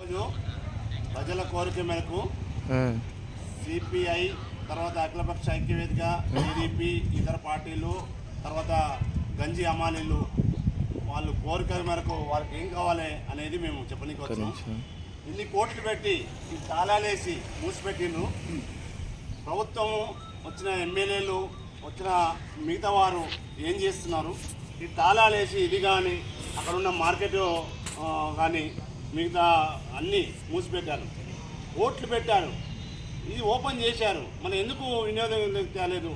రోజు ప్రజల కోరిక మేరకు సిపిఐ తర్వాత అఖిలపక్ష ఐక్యవేదిక టీడీపీ ఇతర పార్టీలు తర్వాత గంజి అమానీలు వాళ్ళు కోరిక మేరకు వాళ్ళకి ఏం కావాలి అనేది మేము చెప్పనీకి వచ్చాం ఇన్ని కోట్లు పెట్టి ఈ తాళాలేసి మూసిపెట్టిండ్రు. ప్రభుత్వం వచ్చిన ఎమ్మెల్యేలు వచ్చిన మిగతా వారు ఏం చేస్తున్నారు? ఈ తాళాలు వేసి ఇది కానీ అక్కడ ఉన్న మార్కెట్ కానీ మిగతా అన్నీ మూసిపెట్టారు. ఓట్లు పెట్టారు. ఇది ఓపెన్ చేశారు. మనం ఎందుకు వినియోగం తేలేదు?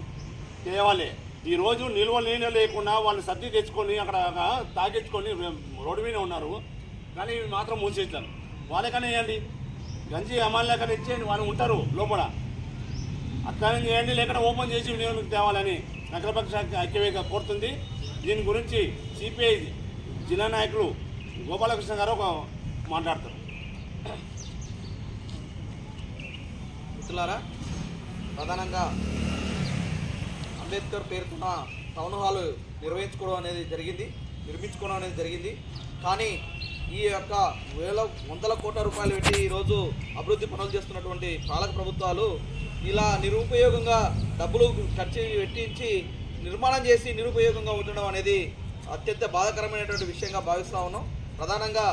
తేవాలి. ఈ రోజు నిల్వ నీళ్ళు లేకుండా వాళ్ళు సర్ది తెచ్చుకొని అక్కడ తాగించుకొని రోడ్డు మీద ఉన్నారు. కానీ మాత్రం మూసేస్తారు వాళ్ళకనే వేయండి గంజి అమ్మాయిలకనే ఇచ్చేయండి. వాళ్ళు ఉంటారు లోపల. అట్లనే చేయండి లేకుండా ఓపెన్ చేసి వినియోగం తేవాలని నగరపక్ష ఐక్యవేదిక కోరుతుంది. దీని గురించి సిపిఐ జిల్లా నాయకులు గోపాలకృష్ణ గారు ఒక మాట్లాడతారు. మిత్రులారా ప్రధానంగా అంబేద్కర్ పేరుతున్న టౌన్ హాల్ నిర్వహించుకోవడం అనేది జరిగింది నిర్మించుకోవడం అనేది జరిగింది. కానీ ఈ యొక్క వేల వందల కోట్ల రూపాయలు పెట్టి ఈరోజు అభివృద్ధి పనులు చేస్తున్నటువంటి పాలక ప్రభుత్వాలు ఇలా నిరుపయోగంగా డబ్బులు ఖర్చు పెట్టించి నిర్మాణం చేసి నిరుపయోగంగా ఉండడం అనేది అత్యంత బాధాకరమైనటువంటి విషయంగా భావిస్తూ ఉన్నాం. ప్రధానంగా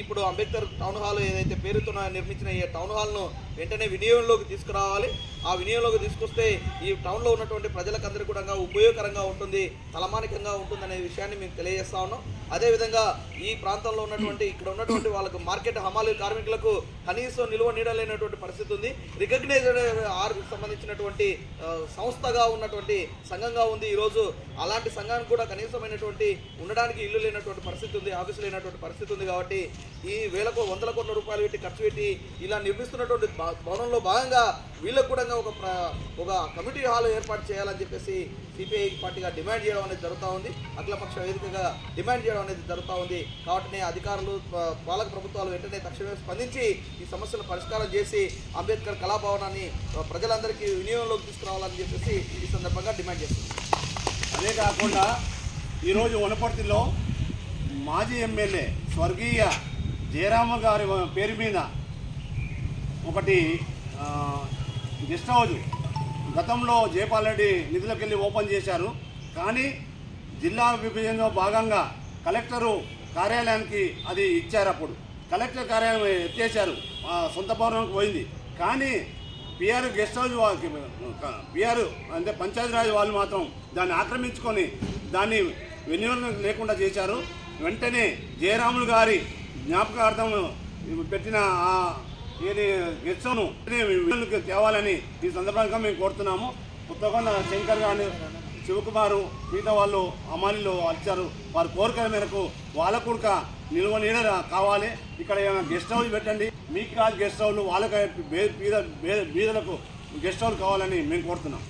ఇప్పుడు అంబేద్కర్ టౌన్ హాల్ ఏదైతే పేరుతో నిర్మించిన ఈ టౌన్ హాల్ను వెంటనే వినియోగంలోకి తీసుకురావాలి. ఆ వినియోగంలోకి తీసుకొస్తే ఈ టౌన్లో ఉన్నటువంటి ప్రజలకందరికీ కూడా ఉపయోగకరంగా ఉంటుంది తలమానికంగా ఉంటుంది అనే విషయాన్ని మేము తెలియజేస్తా ఉన్నాం. అదేవిధంగా ఈ ప్రాంతంలో ఉన్నటువంటి ఇక్కడ ఉన్నటువంటి వాళ్ళకు మార్కెట్ హమాలి కార్మికులకు కనీసం నిల్వ నీడలేనటువంటి పరిస్థితి ఉంది. రికగ్నైజ్డ్ ఆర్ సంబంధించినటువంటి సంస్థగా ఉన్నటువంటి సంఘంగా ఉంది ఈరోజు. అలాంటి సంఘానికి కూడా కనీసమైనటువంటి ఉండడానికి ఇల్లు లేనటువంటి పరిస్థితి ఉంది ఆఫీసు లేనటువంటి పరిస్థితి ఉంది కాబట్టి ఈ వేలకు వందల కోట్ల రూపాయలు పెట్టి ఖర్చు పెట్టి ఇలా నిర్మిస్తున్నటువంటి భవనంలో భాగంగా వీళ్ళకు కూడా ఒక ప్ర- ఒక కమిటీ హాల్ ఏర్పాటు చేయాలని చెప్పేసి సిపిఐ పార్టీగా డిమాండ్ చేయడం అనేది జరుగుతూ ఉంది. అఖిలపక్ష వేదికగా డిమాండ్ చేయడం అనేది జరుగుతూ ఉంది. కాబట్టి అధికారులు పాలక ప్రభుత్వాలు వెంటనే తక్షణమే స్పందించి ఈ సమస్యను పరిష్కారం చేసి అంబేద్కర్ కళాభవనాన్ని ప్రజలందరికీ వినియోగంలోకి తీసుకురావాలని చెప్పేసి ఈ సందర్భంగా డిమాండ్ చేస్తుంది అదే కాకుండా ఈరోజు వనపర్తిలో మాజీ ఎమ్మెల్యే స్వర్గీయ జయరామ గారి పేరు మీద ఒకటి గెస్ట్ హౌజ్ గతంలో జయపాల్ రెడ్డి నిధులకు వెళ్ళి ఓపెన్ చేశారు. కానీ జిల్లా విభజనలో భాగంగా కలెక్టరు కార్యాలయానికి అది ఇచ్చారు అప్పుడు. కలెక్టర్ కార్యాలయం ఎత్తేసారు ఆ సొంత భవనానికి పోయింది. కానీ పిఆర్ గెస్ట్ హౌస్ వాళ్ళకి పిఆర్ అంటే పంచాయతీరాజ్ వాళ్ళు మాత్రం దాన్ని ఆక్రమించుకొని దాన్ని వినియోగం లేకుండా చేశారు. వెంటనే జయరాములు గారి జ్ఞాపకార్థం పెట్టిన ఇది ఏది గెస్ట్ తేవాలని ఈ సందర్భంగా మేము కోరుతున్నాము. కొత్తకొండ శంకర్ గారు శివకుమారు మిగతా వాళ్ళు అమాలీలు వచ్చారు వారి కోరికల మేరకు వాళ్ళ కూడక నిల్వ నీడ కావాలి. ఇక్కడ ఏమైనా గెస్ట్ హౌస్ పెట్టండి. మీకు కాదు గెస్ట్ హౌస్ వాళ్ళకి బీద బే- బీదలకు గెస్ట్ హౌస్ కావాలని మేము కోరుతున్నాం.